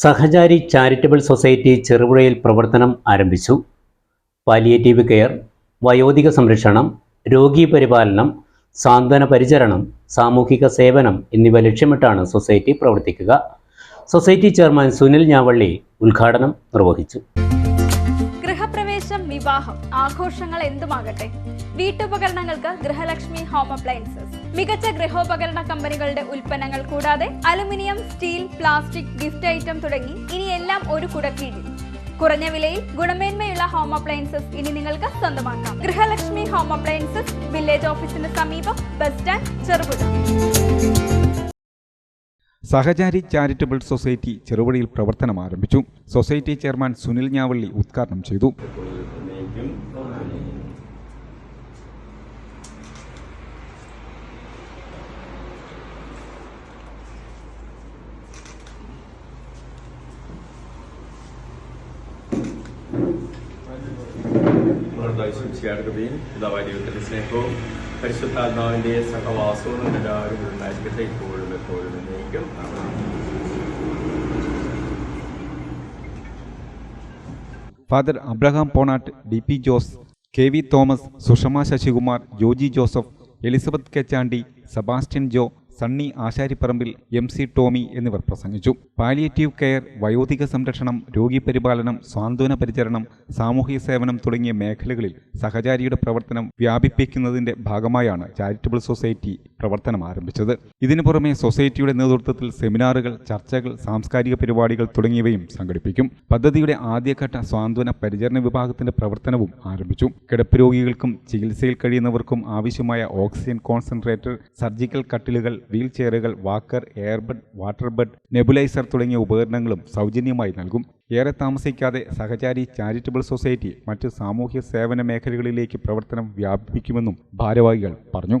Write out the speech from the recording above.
സഹചാരി charitable society ചെറുപുഴയിൽ പ്രവർത്തനം ആരംഭിച്ചു. പാലിയേറ്റീവ് കെയർ വയോധിക സംരക്ഷണം രോഗി പരിപാലനം സാന്ത്വന പരിചരണം സാമൂഹിക സേവനം എന്നിവ ലക്ഷ്യമിട്ടാണ് സൊസൈറ്റി പ്രവർത്തിക്കുക. സൊസൈറ്റി ചെയർമാൻ സുനിൽ ഞാവള്ളി ഉദ്ഘാടനം നിർവഹിച്ചു. ഗൃഹപ്രവേശം വിവാഹം ആഘോഷങ്ങൾ എന്തുമാകട്ടെ? വീട്ടുപകരണങ്ങൾക്ക് ഗൃഹലക്ഷ്മി ഹോം അപ്ലയൻസസ്. മികച്ച ഗൃഹോപകരണ കമ്പനികളുടെ ഉൽപ്പന്നങ്ങൾ കൂടാതെ aluminium steel plastic gift item തുടങ്ങി ഇനിയെല്ലാം ഒരു കുടക്കീഴിൽ. കുറഞ്ഞ വിലയിൽ ഗുണമേന്മയുള്ള ഹോം അപ്ലയൻസസ് ഇനി നിങ്ങൾക്ക് സ്വന്തമാക്കാം. ഗൃഹലക്ഷ്മി ഹോം അപ്ലയൻസസ് വില്ലേജ് ഓഫീസിന് സമീപം bus stand Cherupuzha. Sahachari charitable society ചെറുപുഴയിൽ പ്രവർത്തനം ആരംഭിച്ചു. സൊസൈറ്റി ചെയർമാൻ സുനിൽ ഞാവള്ളി ഉദ്ഘാടനം ചെയ്തു. പിതാവായ ദൈവത്തിന്റെ സ്നേഹവും പരിശുദ്ധാത്മാവിന്റെ സഹവാസവും എല്ലാവരും ഉണ്ടായിരിക്കട്ടെ ഇപ്പോഴും എപ്പോഴും എന്നേക്കും. Father Abraham Ponatt D P Jose K V Thomas Sushama Sasikumar Joji Joseph Elizabeth Kechandy Sebastian Jo Sunny Asaripparambil M C Tomy എന്നിവർ പ്രസംഗിച്ചു. പാലിയേറ്റീവ് കെയർ വയോധിക സംരക്ഷണം രോഗി പരിപാലനം സാന്ത്വന പരിചരണം സാമൂഹിക സേവനം തുടങ്ങിയ മേഖലകളിൽ സഹചാരിയുടെ പ്രവർത്തനം വ്യാപിപ്പിക്കുന്നതിന്റെ ഭാഗമായാണ് ചാരിറ്റബിൾ സൊസൈറ്റി പ്രവർത്തനം ആരംഭിച്ചത്. ഇതിനു പുറമെ സൊസൈറ്റിയുടെ നേതൃത്വത്തിൽ സെമിനാറുകൾ ചർച്ചകൾ സാംസ്കാരിക പരിപാടികൾ തുടങ്ങിയവയും സംഘടിപ്പിക്കും. പദ്ധതിയുടെ ആദ്യഘട്ട സാന്ത്വന പരിചരണ വിഭാഗത്തിന്റെ പ്രവർത്തനവും ആരംഭിച്ചു. കിടപ്പ് രോഗികൾക്കും ചികിത്സയിൽ കഴിയുന്നവർക്കും ആവശ്യമായ ഓക്സിജൻ കോൺസെൻട്രേറ്റർ സർജിക്കൽ കട്ടിലുകൾ wheel ചെയറുകൾ walker airbed water bed nebuliser തുടങ്ങിയ ഉപകരണങ്ങളും സൗജന്യമായി നൽകും. ഏറെ താമസിക്കാതെ സഹചാരി ചാരിറ്റബിൾ സൊസൈറ്റി മറ്റ് സാമൂഹ്യ സേവന മേഖലകളിലേക്ക് പ്രവർത്തനം വ്യാപിപ്പിക്കുമെന്നും ഭാരവാഹികൾ പറഞ്ഞു.